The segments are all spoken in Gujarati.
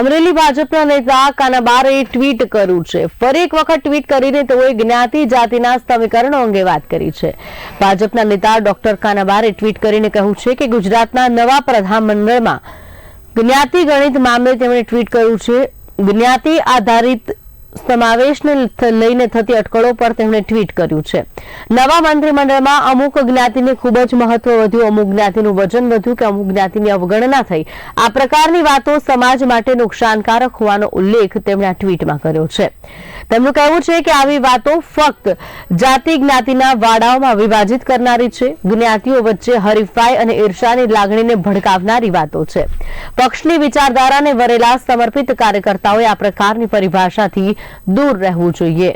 અમરેલી ભાજપના નેતા કાનાબારે ટ્વીટ કર્યું છે. ફરી એક વખત ટ્વીટ કરીને તેઓએ જ્ઞાતિ જાતિના સમીકરણો અંગે વાત કરી છે. ભાજપના નેતા ડોક્ટર કાનાબારે ટ્વીટ કરીને કહ્યું છે કે ગુજરાતના નવા પ્રધાનમંડળમાં જ્ઞાતિ ગણિત મામલે તેમણે ટ્વીટ કર્યું છે. જ્ઞાતિ આધારિત સમાવેશને લઈને થતી અટકળો પર તેમણે ટ્વીટ કર્યું છે. નવા મંત્રીમંડળમાં અમુક જ્ઞાતિને ખૂબ જ મહત્વ વધ્યું, અમુક જ્ઞાતિનું વજન વધ્યું કે અમુક જ્ઞાતિની અવગણના થઈ. આ પ્રકારની વાતો સમાજ માટે નુકસાનકારક હોવાનો ઉલ્લેખ તેમણે ટ્વીટમાં કર્યો છે. તેમનું કહેવું છે કે આવી વાતો ફક્ત જાતિ જ્ઞાતિના વાડાઓમાં વિભાજિત કરનારી છે. જ્ઞાતિઓ વચ્ચે હરીફાઈ અને ઈર્ષાની લાગણીને ભડકાવનારી વાતો છે. પક્ષની વિચારધારાને વરેલા સમર્પિત કાર્યકર્તાઓએ આ પ્રકારની પરિભાષાથી દૂર રહેવું જોઈએ.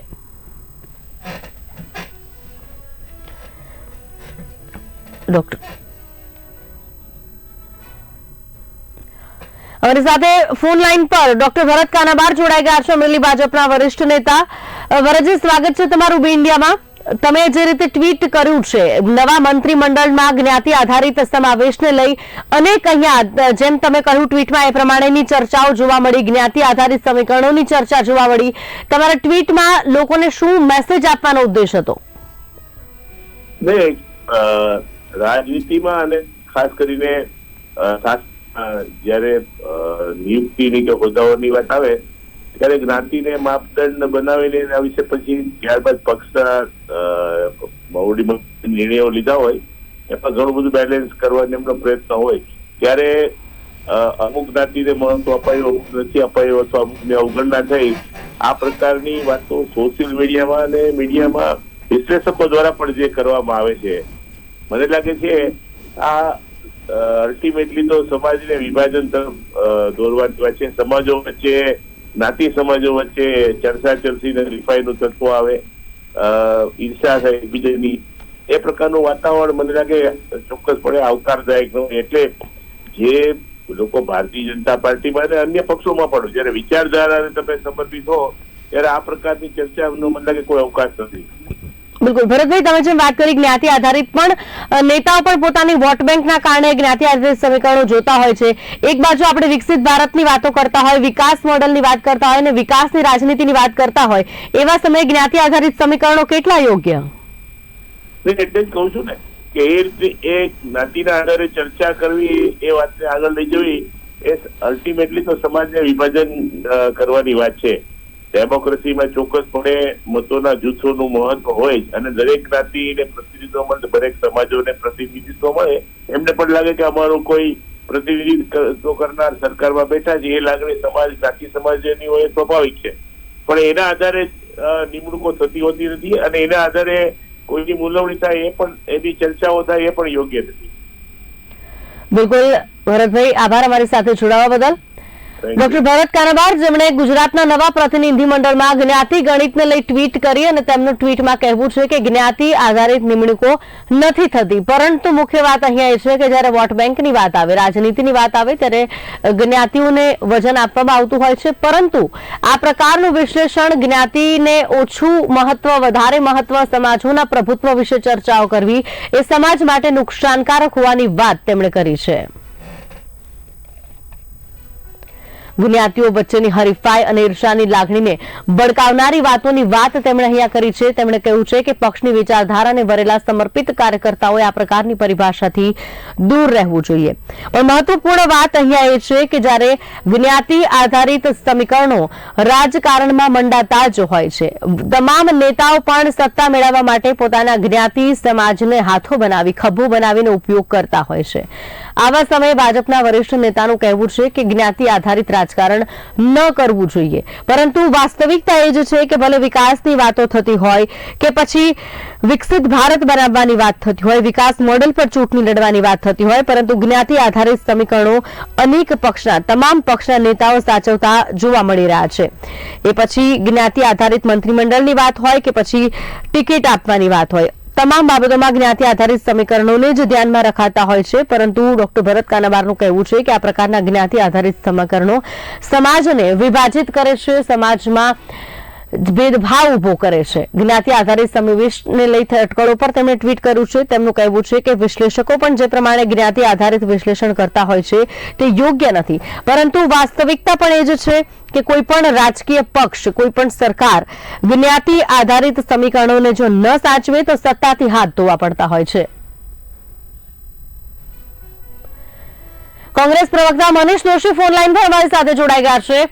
ડોક્ટર. અમારી સાથે ફોન લાઈન પર ડોક્ટર ભરત કાનાબાર જોડાઈ ગયા છે. અમરેલી ભાજપના વરિષ્ઠ નેતા. ભરતજી સ્વાગત છે તમારું બી ઇન્ડિયામાં. તમે જે રીતે ટ્વીટ કર્યું છે, નવા મંત્રીમંડળમાં જ્ઞાતિ આધારિત સમાવેશને લઈ અનેક અહીંયા, જેમ તમે કહ્યું ટ્વીટમાં એ પ્રમાણેની ચર્ચાઓ જોવા મળી, જ્ઞાતિ આધારિત સમીકરણોની ચર્ચા જોવા મળી. તમારા ટ્વીટમાં લોકોને શું મેસેજ આપવાનો ઉદ્દેશ હતો? રાજનીતિમાં અને ખાસ કરીને જ્યારે નિયુક્તિની કે હોદ્દાઓની વાત આવે ત્યારે જ્ઞાતિને માપદંડ બનાવીને એના વિશે પછી ત્યારબાદ પક્ષના મોવડીમાં નિર્ણયો લીધા હોય, એમાં ઘણું બધું બેલેન્સ કરવાનો એમનો પ્રયત્ન હોય. ત્યારે અમુક જ્ઞાતિને મહત્વ અપાયું, અમુક નથી અપાયું અથવા અમુકને અવગણના થઈ, આ પ્રકારની વાતો સોશિયલ મીડિયામાં અને મીડિયામાં વિશ્લેષકો દ્વારા પણ જે કરવામાં આવે છે. મને લાગે છે, આ અલ્ટિમેટલી તો સમાજને વિભાજન તરફ દોરવા છે. સમાજો વચ્ચે જ્ઞાતિ સમાજો વચ્ચે ચર્ચા ચર્ચીને રિફાઈનું તત્વ આવે ઈર્ષા થાય એકબીજાની. એ પ્રકારનું વાતાવરણ મને લાગે ચોક્કસપણે આવકારદાયક ન એટલે જે લોકો ભારતીય જનતા પાર્ટીમાં અને અન્ય પક્ષોમાં પણ જયારે વિચારધારાને તમે સમર્પિત હો, ત્યારે આ પ્રકારની ચર્ચાનો મને લાગે કોઈ અવકાશ નથી. બિલકુલ. ભરતભાઈ, તમે જેમ વાત કરી, જ્ઞાતિ આધારિત પણ નેતાઓ પણ પોતાની વોટ બેંકના કારણે જ્ઞાતિ આધારિત સમીકરણો જોતા હોય છે. એક બાજુ આપણે વિકસિત ભારતની વાતો કરતા હોય, વિકાસ મોડલની વાત કરતા હોય અને વિકાસની રાજનીતિની વાત કરતા હોય, એવા સમયે જ્ઞાતિ આધારિત સમીકરણો કેટલા યોગ્ય? એટલે જ કહું છું ને કે એ રીતે એ જ્ઞાતિના આધારે ચર્ચા કરવી, એ વાતને આગળ લઈ જવી, એ અલ્ટિમેટલી તો સમાજને વિભાજન કરવાની વાત છે. ડેમોક્રેસીમાં ચોક્કસપણે મતોના જૂથોનું મહત્વ હોય અને દરેક જ્ઞાતિને પ્રતિનિધિત્વ મળે, દરેક સમાજોને પ્રતિનિધિત્વ મળે. એમને પણ લાગે કે અમારું કોઈ પ્રતિનિધિત્વ કરનાર સરકારમાં બેઠા છે. એ લાગણી સમાજ જ્ઞાતિ સમાજની હોય સ્વાભાવિક છે. પણ એના આધારે નિમણૂકો થતી હોતી નથી અને એના આધારે કોઈની મૂલવણી થાય એ પણ, એની ચર્ચાઓ થાય એ પણ યોગ્ય નથી. બિલકુલ. ભરતભાઈ, આભાર અમારી સાથે જોડાવા બદલ. ડોક્ટર ભરત કાનાબાર જેમણે ગુજરાતના નવા પ્રતિનિધિ મંડળમાં જ્ઞાતિ ગણિતને લઈ ટ્વીટ કરી અને તેમનું ટ્વીટમાં કહેવું છે કે જ્ઞાતિ આધારિત નિમણૂકો નથી થતી. પરંતુ મુખ્ય વાત અહીંયા એ છે કે જ્યારે વોટ બેંકની વાત આવે રાજનીતિની વાત આવે ત્યારે જ્ઞાતિઓને વજન આપવામાં આવતું હોય છે. પરંતુ આ પ્રકારનું વિશ્લેષણ જ્ઞાતિને ઓછું મહત્વ વધારે મહત્વ સમાજોના પ્રભુત્વ વિશે ચર્ચાઓ કરવી એ સમાજ માટે નુકસાનકારક હોવાની વાત તેમણે કરી છે. જ્ઞાતિઓ વચ્ચેની હરીફાઈ અને ઈર્ષાની લાગણીને ભડકાવનારી વાતોની વાત તેમણે અહીંયા કરી છે. તેમણે કહ્યું છે કે પક્ષની વિચારધારાને વરેલા સમર્પિત કાર્યકર્તાઓએ આ પ્રકારની પરિભાષાથી દૂર રહેવું જોઈએ. પણ મહત્વપૂર્ણ વાત અહીંયા એ છે કે જ્યારે જ્ઞાતિ આધારિત સમીકરણો રાજકારણમાં મંડાતા જ હોય છે, તમામ નેતાઓ પણ સત્તા મેળવવા માટે પોતાના જ્ઞાતિ સમાજને હાથો બનાવી, ખભો બનાવીને ઉપયોગ કરતા હોય છે. આવા સમયે ભાજપના વરિષ્ઠ નેતાનું કહેવું છે કે જ્ઞાતિ આધારિત રાજકારણ ન કરવું જોઈએ. પરંતુ વાસ્તવિકતા એ જ છે કે ભલે વિકાસની વાતો થતી હોય કે પછી વિકસિત ભારત બનાવવાની વાત થતી હોય, વિકાસ મોડેલ પર ચૂંટણી લડવાની વાત થતી હોય, પરંતુ જ્ઞાતિ આધારિત સમીકરણો અનેક પક્ષના, તમામ પક્ષના નેતાઓ સાચવતા જોવા મળી રહ્યા છે. એ પછી જ્ઞાતિ આધારિત મંત્રીમંડળની વાત હોય કે પછી ટિકિટ આપવાની વાત હોય. તમામ બાબતોમાં જ્ઞાતિ આધારિત સમીકરણોને જ ધ્યાનમાં રખાતા હોય છે, પરંતુ ડોક્ટર ભરત કાનાબારનું કહેવું છે કે આ પ્રકારના જ્ઞાતિ આધારિત સમીકરણો સમાજને વિભાજિત કરે છે. સમાજમાં ભેદભાવ ઊભો કરે છે. જ્ઞાતિ આધારિત સમાવેશને લઈ અટકળો પર તેમણે ટ્વીટ કર્યું છે. તેમનું કહેવું છે કે વિશ્લેષકો પણ જે પ્રમાણે જ્ઞાતિ આધારિત વિશ્લેષણ કરતા હોય છે, તે યોગ્ય નથી. પરંતુ વાસ્તવિકતા પણ એ જ છે કે કોઈ પણ રાજકીય પક્ષ, કોઈ પણ સરકાર જ્ઞાતિ આધારિત સમીકરણોને જો ન સાચવે, તો સત્તાથી હાથ ધોવા પડતા હોય છે. કોંગ્રેસ પ્રવક્તા મનીષ દોશી ફોન લાઈન પર અમારી સાથે જોડાઈ ગયા છે.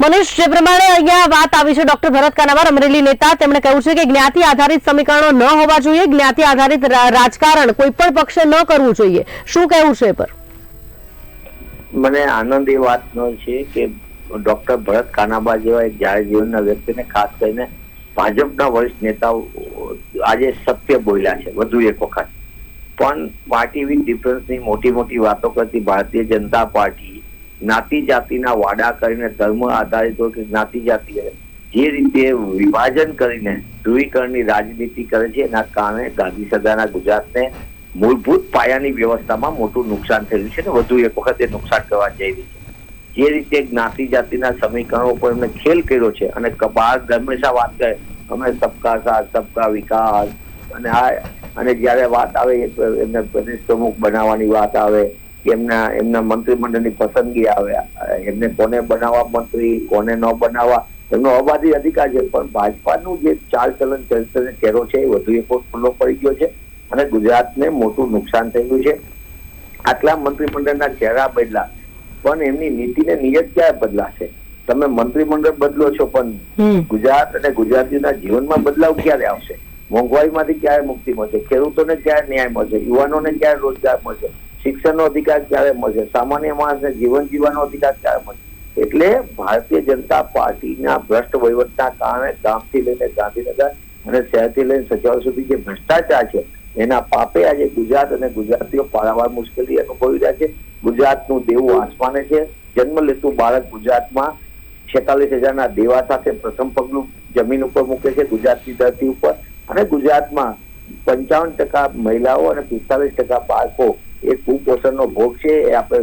મનીષ, જે પ્રમાણે અહીંયા વાત આવી છે ડોક્ટર ભરત કાનાવાર અમરેલી નેતા. તેમણે કહ્યું છે કે જ્ઞાતિ આધારિત સમીકરણો ન હોવા જોઈએ, જ્ઞાતિ આધારિત રાજકારણ કોઈ પણ પક્ષે ન કરવું જોઈએ. શું કહેવું છે પર? મને આનંદ એ વાતનો છે કે ડોક્ટર ભરત કાનાબા જેવા એક જાહેર જીવનના વ્યક્તિને ખાસ કરીને ભાજપના વરિષ્ઠ નેતાઓ આજે સત્ય બોલ્યા છે, વધુ એક વખત. પણ પાર્ટી વિથ ડિફરન્સની મોટી મોટી વાતો કરતી ભારતીય જનતા પાર્ટી જ્ઞાતિ જાતિના વાડા કરીને ધર્મ આધારિત હોય કે જ્ઞાતિ જાતિ જે રીતે વિભાજન કરીને ધ્રુવીકરણની રાજનીતિ કરે છે, એના કારણે ગાંધી સદાના ગુજરાતને મૂળભૂત પાયાની વ્યવસ્થામાં મોટું નુકસાન થયું છે ને વધુ એક વખત એ નુકસાન કરવા જઈ રહી છે. જે રીતે જ્ઞાતિ જાતિના સમીકરણો પર એમને ખેલ કર્યો છે અને કપાળ હંમેશા વાત કરે, અમે સબકા સાથ, સબકા વિકાસ. અને આ અને જ્યારે વાત આવે, એમને પ્રદેશ પ્રમુખ બનાવવાની વાત આવે એમના એમના મંત્રીમંડળની પસંદગી આવે. એમને કોને બનાવવા મંત્રી કોને ન બનાવવા એમનો અબાધી અધિકાર છે. પણ ભાજપાનું જે ચાલ ચલન ચરિત્ર ચહેરો છે એ વધુ એક ખુલ્લો પડી ગયો છે અને ગુજરાતને મોટું નુકસાન થયું છે. આટલા મંત્રીમંડળના ચહેરા બદલા પણ એમની નીતિ ને નિયત ક્યારે બદલાશે? તમે મંત્રીમંડળ બદલો છો પણ ગુજરાત અને ગુજરાતીના જીવનમાં બદલાવ ક્યારે આવશે? મોંઘવારીમાંથી ક્યારે મુક્તિ મળશે? ખેડૂતોને ક્યારે ન્યાય મળશે? યુવાનોને ક્યારે રોજગાર મળશે? શિક્ષણનો અધિકાર ક્યારે મળશે? સામાન્ય માણસને જીવન જીવવાનો અધિકાર ક્યારે મળશે? એટલે ભારતીય જનતા પાર્ટીના ભ્રષ્ટ વહીવટના કારણે ગામથી લઈને ગાંધીનગર અને શહેરથી લઈને સચિવાલય સુધી જે ભ્રષ્ટાચાર છે, એના પાપે આજે ગુજરાત અને ગુજરાતીઓ પારાવાર મુશ્કેલી અનુભવી રહ્યા છે. ગુજરાતનું દેવું આસમાને છે. જન્મ લેતું બાળક ગુજરાતમાં છેતાલીસ હજારના દેવા સાથે પ્રથમ પગલું જમીન ઉપર મૂકે છે, ગુજરાતની ધરતી ઉપર. અને ગુજરાતમાં પંચાવન ટકા મહિલાઓ અને પિસ્તાલીસ ટકા બાળકો એ કુપોષણનો ભોગ છે, એ આપણે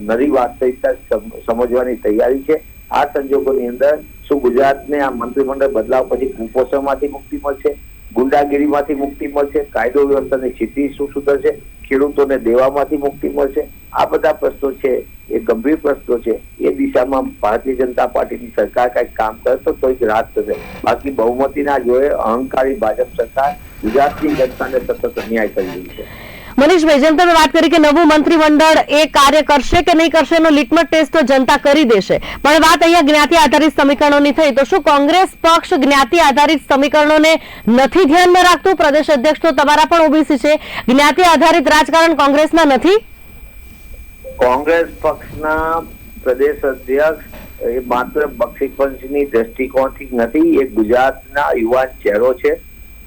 નરી વાસ્તવિકતા સમ- સમજવાની તૈયારી છે. આ સંજોગોની અંદર શું ગુજરાતને આ મંત્રીમંડળ બદલાવ પછી કુપોષણમાંથી મુક્તિ મળશે? ગુંડાગીરીમાંથી મુક્તિ મળશે? કાયદો વ્યવસ્થાની સ્થિતિ શું સુધરશે? ખેડૂતોને દેવામાંથી મુક્તિ મળશે? આ બધા પ્રશ્નો છે, એ ગંભીર પ્રશ્નો છે. એ દિશામાં ભારતીય જનતા પાર્ટીની સરકાર કંઈક કામ કરે તો કોઈક રાહત થશે. બાકી બહુમતીના જોડે અહંકારી ભાજપ સરકાર ગુજરાતની જનતાને સતત અન્યાય કરી રહી છે. મનીષભાઈ જેમ તમે વાત કરી કે નવું મંત્રીમંડળ એ કાર્ય કરશે કે નહીં કરશે, એનો લિટમસ ટેસ્ટ તો જનતા કરી દેશે. પણ વાત અહીંયા જ્ઞાતિ આધારિત સમીકરણોની થઈ, તો શું કોંગ્રેસ પક્ષ જ્ઞાતિ આધારિત સમીકરણોને નથી ધ્યાનમાં રાખતું? પ્રદેશ અધ્યક્ષ તો તમારા પણ ઓબીસી છે. જ્ઞાતિ આધારિત રાજકારણ કોંગ્રેસના નથી? કોંગ્રેસ પક્ષના પ્રદેશ અધ્યક્ષ એ માત્ર બક્ષી પંચની દ્રષ્ટિકોણથી નથી, એ ગુજરાતના યુવાન ચહેરો છે.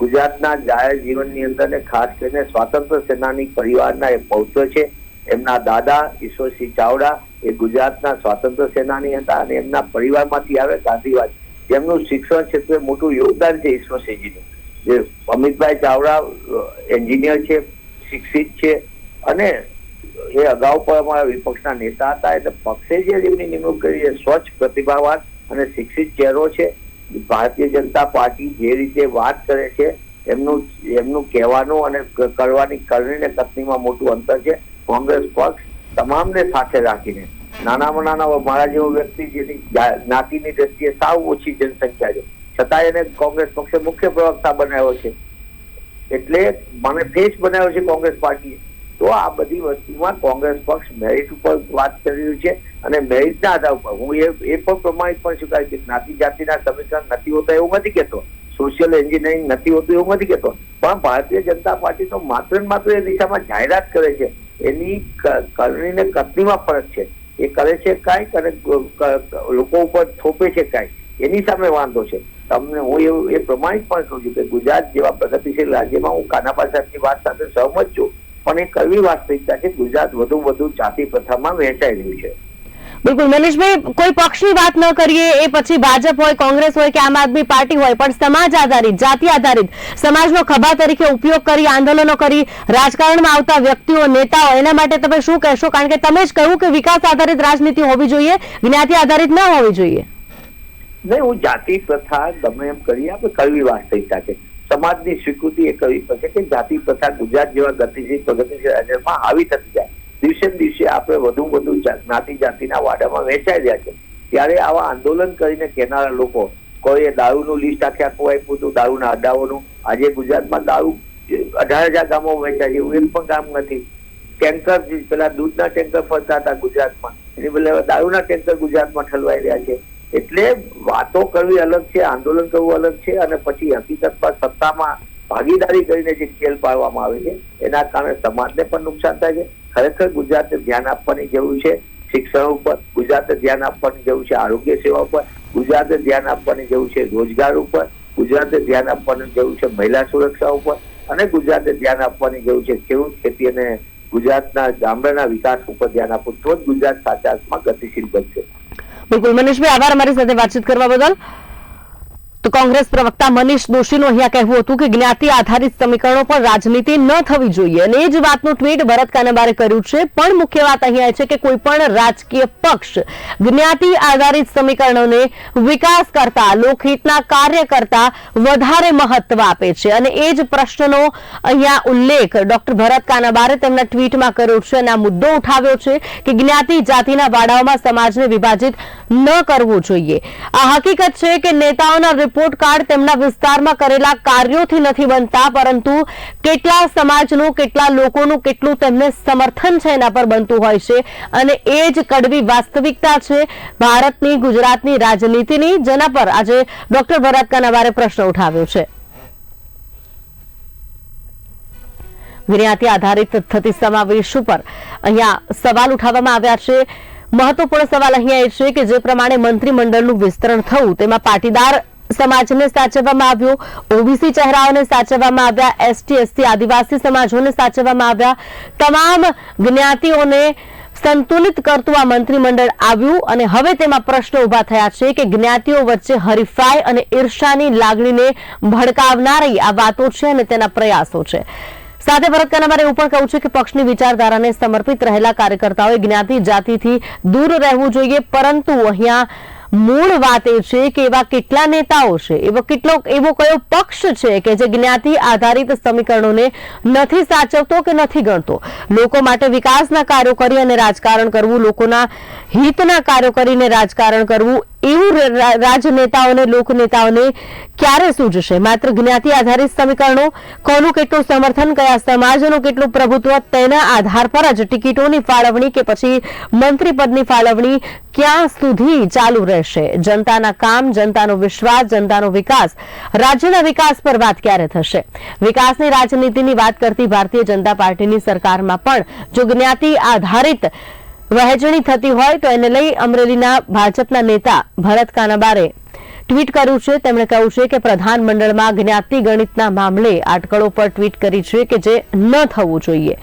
ગુજરાતના જાહેર જીવનની અંદર ને ખાસ કરીને સ્વાતંત્ર્ય સેનાની પરિવારના એ પૌત્ર છે, એમના દાદા ઈશ્વરસિંહ ચાવડા એ ગુજરાતના સ્વાતંત્ર્ય સેનાની હતા અને એમના પરિવારમાંથી આવે ગાંધીવાદ. જેમનું શિક્ષણ ક્ષેત્રે મોટું યોગદાન છે ઈશ્વરસિંહજીનું જે અમિતભાઈ ચાવડા એન્જિનિયર છે, શિક્ષિત છે અને એ અગાઉ પણ અમારા વિપક્ષના નેતા હતા. એટલે પક્ષે જે એમની નિમણૂક કરી છે સ્વચ્છ પ્રતિભાવાન અને શિક્ષિત ચહેરો છે. ભારતીય જનતા પાર્ટી જે રીતે વાત કરે છે, એમનું એમનું કહેવાનું અને કરવાની કરણી ને કથનીમાં મોટું અંતર છે. કોંગ્રેસ પક્ષ તમામને સાથે રાખીને, નાનામાં નાના મારા જેવો વ્યક્તિ જેની જ્ઞાતિની દ્રષ્ટિએ સાવ ઓછી જનસંખ્યા છે. છતાં એને કોંગ્રેસ પક્ષે મુખ્ય પ્રવક્તા બનાવ્યો છે. એટલે મને ફેસ બનાવ્યો છે કોંગ્રેસ પાર્ટીએ. તો આ બધી વસ્તુમાં કોંગ્રેસ પક્ષ મેરિટ ઉપર વાત કરી રહ્યું છે અને મેરિટના આધાર ઉપર, હું એ એ પણ પ્રમાણિત પણ સ્વીકાર કે જ્ઞાતિ જાતિના સમીકરણ નથી હોતા એવું નથી કહેતો. સોશિયલ એન્જિનિયરિંગ નથી હોતું એવું નથી કહેતો. પણ ભારતીય જનતા પાર્ટી તો માત્ર ને માત્ર એ દિશામાં જાહેરાત કરે છે. એની કરણી ને કતનીમાં ફરક છે. એ કરે છે કાંઈક અને લોકો ઉપર થોપે છે કાંઈક. એની સામે વાંધો છે. તમને હું એવું એ પ્રમાણિત પણ કહું છું કે ગુજરાત જેવા પ્રગતિશીલ રાજ્યમાં હું કાનાપા સાહેબની વાત સાથે સહમત છું. પણ એક એવી વાસ્તવિકતા છે. ગુજરાત વધુ વધુ જાતિ પ્રથામાં વહેંચાઈ રહ્યું છે. બિલકુલ. મનીષભાઈ કોઈ પક્ષની વાત ન કરીએ એ પછી ભાજપ હોય કોંગ્રેસ હોય કે આમ આદમી પાર્ટી હોય પણ સમાજ આધારિત જાતિ આધારિત સમાજનો ખભા તરીકે ઉપયોગ કરી આંદોલનો કરી રાજકારણમાં આવતા વ્યક્તિઓ નેતાઓ એના માટે તમે શું કહેશો? કારણ કે તમે જ કહ્યું કે વિકાસ આધારિત રાજનીતિ હોવી જોઈએ જ્ઞાતિ આધારિત ન હોવી જોઈએ. નહીં હું જાતિ પ્રથા ગમે એમ કરીએ આપણે કડવી વાસ્તવિકતા છે. સમાજની સ્વીકૃતિ એ કરવી પડશે કે જાતિ પ્રથા ગુજરાત જેવા ગતિશીલ પ્રગતિશીલ રાજ્યમાં આવી થતી જાય. દિવસે દિવસે આપણે વધુ વધુ જ્ઞાતિ જાતિના વાડામાં વેચાઈ રહ્યા છે. ત્યારે આવા આંદોલન કરીને કહેનારા લોકો, કોઈએ દારૂનું લિસ્ટ આખે આખું આપ્યું હતું, દારૂના અડ્ડાઓનું. આજે ગુજરાતમાં દારૂ અઢાર હજાર ગામો વેચાય છે, એવું પણ કામ નથી. ટેન્કર, પેલા દૂધના ટેન્કર ફરતા હતા ગુજરાતમાં. બદલે દારૂના ટેન્કર ગુજરાતમાં ઠલવાઈ રહ્યા છે. એટલે વાતો કરવી અલગ છે, આંદોલન કરવું અલગ છે અને પછી હકીકતમાં સત્તામાં ભાગીદારી કરીને જે ખેલ પાડવામાં આવે છે, એના કારણે સમાજને પણ નુકસાન થાય છે. ખરેખર ગુજરાતે ધ્યાન આપવાની જરૂર છે શિક્ષણ ઉપર ગુજરાતે ધ્યાન આપવાની જરૂર છે આરોગ્ય સેવા ઉપર ગુજરાતે ધ્યાન આપવાની જરૂર છે રોજગાર ઉપર ગુજરાતે ધ્યાન આપવાની જરૂર છે મહિલા સુરક્ષા ઉપર અને ગુજરાતે ધ્યાન આપવાની જરૂર છે ખેડૂત ખેતી અને ગુજરાતના ગામડાના વિકાસ ઉપર ધ્યાન આપવું. તો જ ગુજરાત સાચા અર્થમાં ગતિશીલ બનશે. બિલકુલ મનીષભાઈ આભાર અમારી સાથે વાતચીત કરવા બદલ. તો કોંગ્રેસ પ્રવક્તા મનીષ દોશીનું અહીંયા કહેવું હતું કે જ્ઞાતિ આધારિત સમીકરણો પર રાજનીતિ ન થવી જોઈએ. અને એ જ વાતનું ટ્વીટ ભરત કાનબારે કર્યું છે. પણ મુખ્ય વાત અહીંયા છે કે કોઈ પણ રાજકીય પક્ષ જ્ઞાતિ આધારિત સમીકરણોને વિકાસ કરતા, લોકહિતના કાર્ય કરતા વધારે મહત્વ આપે છે. અને એ જ પ્રશ્નનો અહીંયા ઉલ્લેખ ડોક્ટર ભરત કાનાબારે તેમના ટ્વીટમાં કર્યો છે. અને આ મુદ્દો ઉઠાવ્યો છે કે જ્ઞાતિ જાતિના વાડાઓમાં સમાજને વિભાજિત ન કરવું જોઈએ. આ હકીકત છે કે નેતાઓના રિપોર્ટ કાર્ડ તેમના વિસ્તારમાં કરેલા કાર્યોથી નથી બનતા, પરંતુ કેટલા સમાજનું, કેટલા લોકોનું, કેટલું તેમને સમર્થન છે એના પર બનતું હોય છે. અને એ જ કડવી વાસ્તવિકતા છે ભારતની, ગુજરાતની રાજનીતિની, જેના પર આજે ડોક્ટર ભરત કાનાવારે પ્રશ્ન ઉઠાવ્યો છે. જ્ઞાતિ આધારિત થતી સમાવેશ ઉપર અહીંયા સવાલ ઉઠાવવામાં આવ્યા છે. મહત્વપૂર્ણ સવાલ અહીંયા એ છે કે જે પ્રમાણે મંત્રીમંડળનું વિસ્તરણ થયું, તેમાં પાટીદાર સમાજને સાચવવામાં આવ્યો. ઓબીસી ચહેરાઓને સાચવવામાં આવ્યા. એસટી એસસી આદિવાસી સમાજોને સાચવવામાં આવ્યા. તમામ જ્ઞાતિઓને સંતુલિત કરતું આ મંત્રીમંડળ આવ્યું અને હવે તેમાં પ્રશ્નો ઊભા થયા છે કે જ્ઞાતિઓ વચ્ચે હરીફાઈ અને ઈર્ષાની લાગણીને ભડકાવનારી આ વાતો છે અને તેના પ્રયાસો છે. સાથે ભરત મારે એવું પણ કહ્યું છે કે પક્ષની વિચારધારાને સમર્પિત રહેલા કાર્યકર્તાઓએ જ્ઞાતિ જાતિથી દૂર રહેવું જોઈએ, પરંતુ અહીંયા મૂળ વાત એ છે કે એવા કેટલા નેતાઓ છે, એવો કેટલો, એવો કયો પક્ષ છે કે જે જ્ઞાતિ આધારિત સમીકરણોને નથી સાચવતો કે નથી ગણતો. લોકો માટે વિકાસના કાર્યો કરી અને રાજકારણ કરવું, લોકોના હિતના કાર્યો કરીને રાજકારણ કરવું, એવું રાજનેતાઓને, લોકનેતાઓને ક્યારે સૂઝશે માત્ર જ્ઞાતિ આધારિત સમીકરણો? કોનું કેટલું સમર્થન કયા સમાજનું કેટલું પ્રભુત્વ? તેના આધાર પર જ ટિકિટોની ફાળવણી કે પછી મંત્રી પદની ફાળવણી ક્યાં સુધી ચાલુ રહેશે? જનતાના કામ, જનતાનો વિશ્વાસ, જનતાનો વિકાસ. રાજ્યના વિકાસ પર વાત ક્યારે થશે? વિકાસની રાજનીતિની વાત કરતી ભારતીય જનતા પાર્ટીની સરકારમાં પણ જો જ્ઞાતિ આધારિત વહેંચણી થતી હોય તો એને લઈ અમરેલીના ભાજપના નેતા ભરત કાનાબારે ટ્વીટ કર્યું છે. તેમણે કહ્યું છે કે પ્રધાનમંડળમાં જ્ઞાતિ ગણિતના મામલે આટકળો પર ટ્વીટ કરી છે કે જે ન થવું જોઈએ.